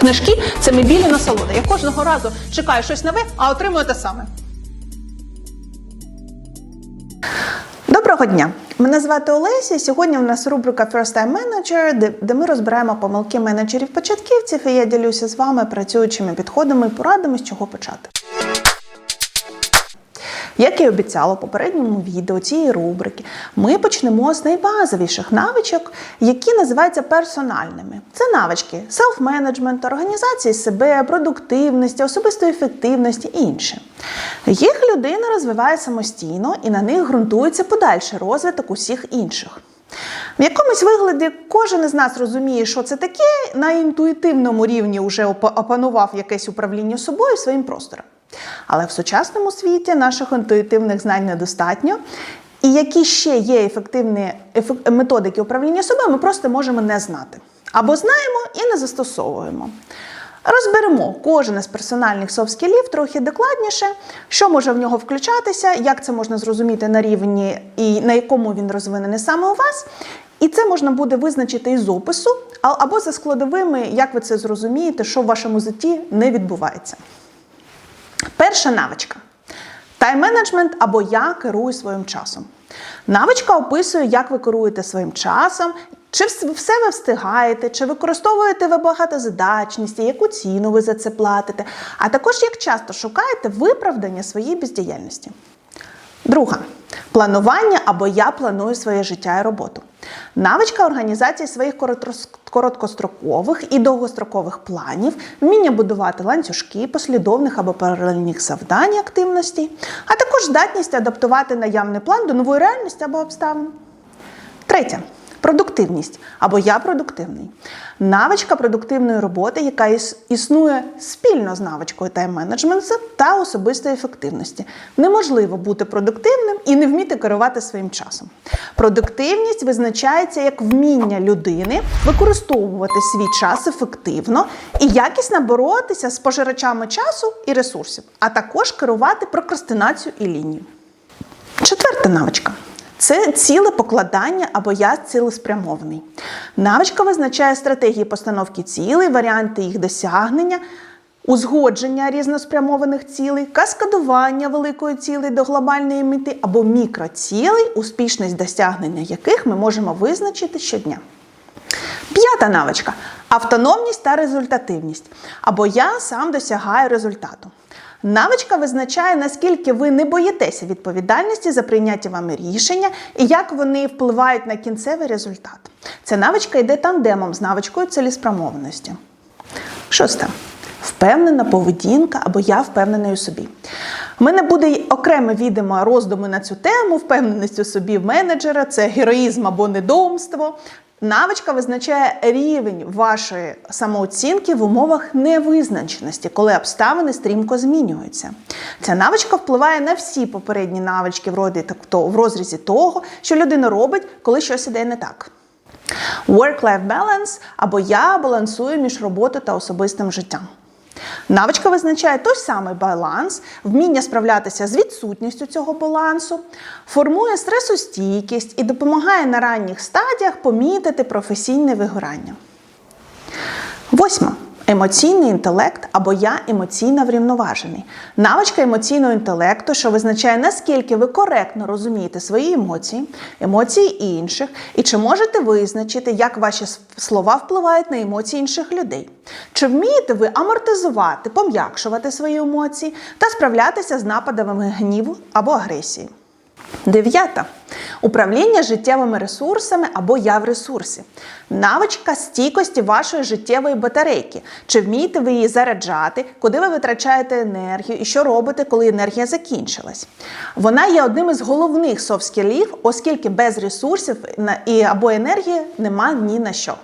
Книжки це мій білі насолода. Я кожного разу чекаю щось нове, а отримую те саме. Доброго дня! Мене звати Олеся. Сьогодні у нас рубрика First Time Manager, де, де ми розбираємо помилки менеджерів-початківців, і я ділюся з вами працюючими підходами і порадами, з чого почати. Як і обіцяла в попередньому відео цієї рубрики, ми почнемо з найбазовіших навичок, які називаються персональними. Це навички селф-менеджменту, організації себе, продуктивності, особистої ефективності і інше. Їх людина розвиває самостійно і на них ґрунтується подальший розвиток усіх інших. В якомусь вигляді кожен із нас розуміє, що це таке, на інтуїтивному рівні вже опанував якесь управління собою своїм простором. Але в сучасному світі наших інтуїтивних знань недостатньо. І які ще є ефективні методики управління собою, ми просто можемо не знати. Або знаємо і не застосовуємо. Розберемо кожен із персональних софт-скілів трохи докладніше, що може в нього включатися, як це можна зрозуміти на рівні і на якому він розвинений саме у вас. І це можна буде визначити із опису, або за складовими, як ви це зрозумієте, що в вашому житті не відбувається. Перша навичка. Тайм-менеджмент або я керую своїм часом. Навичка описує, як ви керуєте своїм часом, чи все ви встигаєте, чи використовуєте ви багатозадачність, і яку ціну ви за це платите, а також як часто шукаєте виправдання своїй бездіяльності. Друга планування або я планую своє життя і роботу. Навичка організації своїх короткострокових і довгострокових планів, вміння будувати ланцюжки, послідовних або паралельних завдань активності, а також здатність адаптувати наявний план до нової реальності або обставин. Третє. Продуктивність або я продуктивний. Навичка продуктивної роботи, яка існує спільно з навичкою тайм-менеджменту та особистої ефективності. Неможливо бути продуктивним і не вміти керувати своїм часом. Продуктивність визначається як вміння людини використовувати свій час ефективно і якісно боротися з пожирачами часу і ресурсів, а також керувати прокрастинацією і лінією. Четверта навичка. Це ціле покладання або я цілеспрямований. Навичка визначає стратегії постановки цілей, варіанти їх досягнення, узгодження різноспрямованих цілей, каскадування великої цілей до глобальної мети або мікроцілей, успішність досягнення яких ми можемо визначити щодня. П'ята навичка автономність та результативність. Або я сам досягаю результату. Навичка визначає, наскільки ви не боїтеся відповідальності за прийняті вами рішення і як вони впливають на кінцевий результат. Ця навичка йде тандемом з навичкою цілеспрямованості. Шосте. Впевнена поведінка або я впевнений у собі. У мене буде окреме відео роздуми на цю тему, впевненість у собі менеджера, це героїзм або недоумство. Навичка визначає рівень вашої самооцінки в умовах невизначеності, коли обставини стрімко змінюються. Ця навичка впливає на всі попередні навички в розрізі того, що людина робить, коли щось іде не так. Work-life balance або я балансую між роботою та особистим життям. Навичка визначає той самий баланс, вміння справлятися з відсутністю цього балансу, формує стресостійкість і допомагає на ранніх стадіях помітити професійне вигорання. Восьма. Емоційний інтелект або я емоційно врівноважений. Навичка емоційного інтелекту, що визначає, наскільки ви коректно розумієте свої емоції, емоції інших, і чи можете визначити, як ваші слова впливають на емоції інших людей. Чи вмієте ви амортизувати, пом'якшувати свої емоції та справлятися з нападами гніву або агресії. Дев'ята. Управління життєвими ресурсами або я в ресурсі. Навичка стійкості вашої життєвої батарейки. Чи вмієте ви її заряджати, куди ви витрачаєте енергію і що робите, коли енергія закінчилась? Вона є одним із головних софт-скілів, оскільки без ресурсів і або енергії нема ні на що.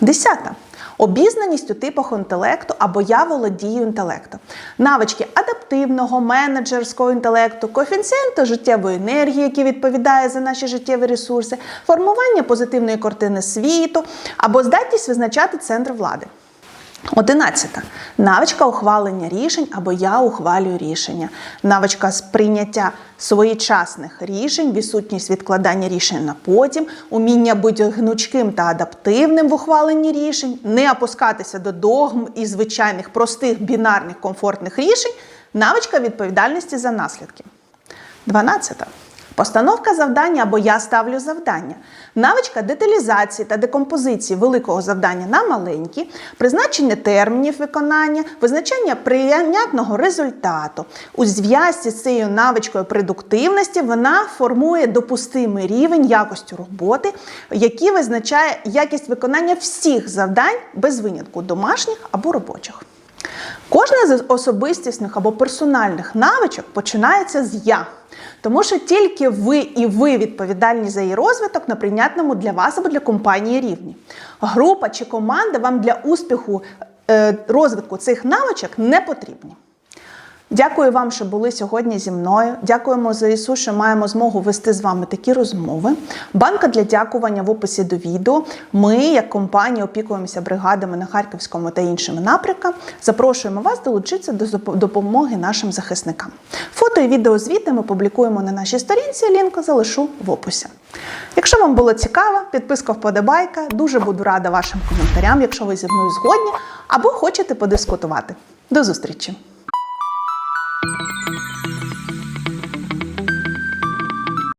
Десята. Обізнаність у типах інтелекту або я володію інтелектом. Навички адаптивного, менеджерського інтелекту, коефіцієнту життєвої енергії, який відповідає за наші життєві ресурси, формування позитивної картини світу або здатність визначати центр влади. Одинадцята. Навичка ухвалення рішень або я ухвалюю рішення. Навичка сприйняття своєчасних рішень, відсутність відкладання рішень на потім, уміння бути гнучким та адаптивним в ухваленні рішень, не опускатися до догм і звичайних простих бінарних комфортних рішень, навичка відповідальності за наслідки. 12. Постановка завдання або я ставлю завдання. Навичка деталізації та декомпозиції великого завдання на маленькі, призначення термінів виконання, визначення прийнятного результату. У зв'язці з цією навичкою продуктивності вона формує допустимий рівень якості роботи, який визначає якість виконання всіх завдань без винятку домашніх або робочих. Кожна з особистісних або персональних навичок починається з я. Тому що тільки ви і ви відповідальні за її розвиток на прийнятному для вас або для компанії рівні. Група чи команда вам для успіху е, розвитку цих навичок не потрібні. Дякую вам, що були сьогодні зі мною. Дякуємо ЗСУ, що маємо змогу вести з вами такі розмови. Банка для дякування в описі до відео. Ми, як компанія, опікуємося бригадами на Харківському та іншими напрямками. Запрошуємо вас долучитися до допомоги нашим захисникам. Фото і відео звіти ми публікуємо на нашій сторінці. Лінк залишу в описі. Якщо вам було цікаво, підписка вподобайка. Дуже буду рада вашим коментарям, якщо ви зі мною згодні або хочете подискутувати. До зустрічі!